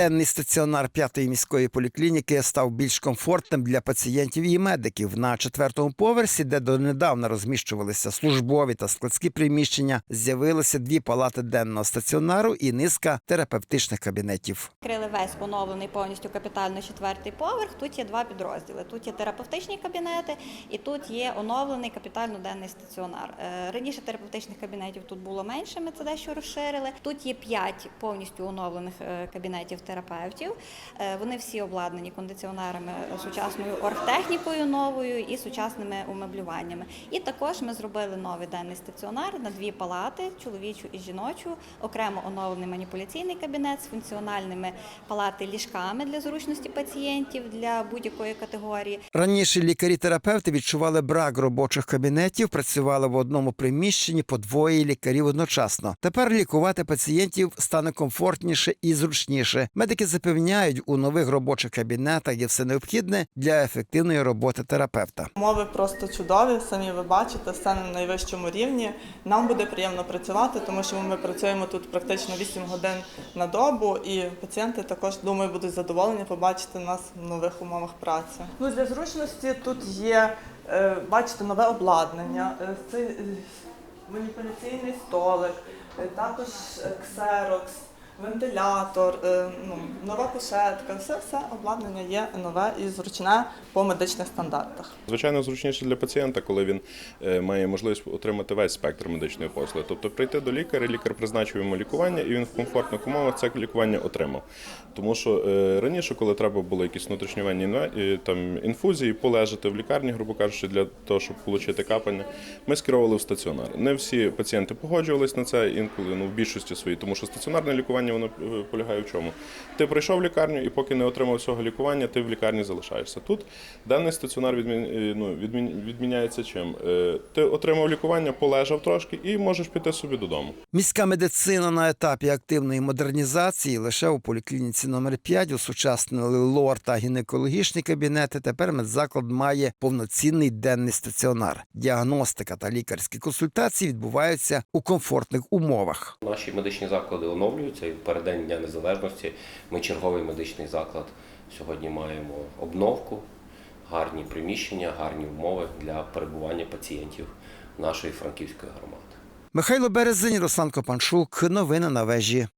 Денний стаціонар п'ятої міської поліклініки став більш комфортним для пацієнтів і медиків. На четвертому поверсі, де донедавна розміщувалися службові та складські приміщення, з'явилися дві палати денного стаціонару і низка терапевтичних кабінетів. Крили весь оновлений повністю капітально четвертий поверх. Тут є два підрозділи. Тут є терапевтичні кабінети, і тут є оновлений капітально денний стаціонар. Е, Раніше терапевтичних кабінетів тут було менше. Ми це дещо розширили. Тут є п'ять повністю оновлених е, кабінетів терапевтів. Е, Вони всі обладнані кондиціонерами, е, сучасною оргтехнікою новою і сучасними умеблюваннями. І також ми зробили новий денний стаціонар на дві палати чоловічу і жіночу, окремо оновлений маніпуляційний кабінет з функціональними палати ліжками для зручності пацієнтів для будь-якої категорії. Раніше лікарі-терапевти відчували брак робочих кабінетів, працювали в одному приміщенні по двоє лікарів одночасно. Тепер лікувати пацієнтів стане комфортніше і зручніше. Медики запевняють, у нових робочих кабінетах є все необхідне для ефективної роботи терапевта. Умови просто чудові, самі ви бачите, все на найвищому рівні. Нам буде приємно працювати, тому що ми працюємо тут практично 8 годин на добу, і пацієнти також думаю будуть задоволені побачити нас в нових умовах праці. Ну для зручності тут є, е, бачите, нове обладнання. Е, Це е, маніпуляційний столик, також ксерокс. Вентилятор, е, ну, нова кушетка, все, все обладнання є нове і зручне по медичних стандартах. Звичайно, зручніше для пацієнта, коли він е, має можливість отримати весь спектр медичної послуги. Тобто прийти до лікаря, лікар призначив йому лікування, і він в комфортних умовах це лікування отримав. Тому що е, раніше, коли треба було якісь внутрішньовенні там інфузії, полежати в лікарні, грубо кажучи, для того, щоб отримати капання, ми скеровували в стаціонар. Не всі пацієнти погоджувались на це, інколи ну в більшості своїй, тому що стаціонарне лікування воно е, полягає в чому? Ти прийшов в лікарню, і поки не отримав цього лікування, ти в лікарні залишаєшся. Тут даний стаціонар відмін, е, ну, відмін, відміняється чим? Е, Ти отримав лікування, полежав трошки і можеш піти собі додому. Міська медицина на етапі активної модернізації лише у поліклініці номер 5 усучаснили лор та гінекологічні кабінети. Тепер медзаклад має повноцінний денний стаціонар. Діагностика та лікарські консультації відбуваються у комфортних умовах. Наші медичні заклади оновлюються і в переддень Дня Незалежності. Ми черговий медичний заклад сьогодні маємо обновку, гарні приміщення, гарні умови для перебування пацієнтів нашої франківської громади. Михайло Березень, Руслан Копанчук. Новини на вежі.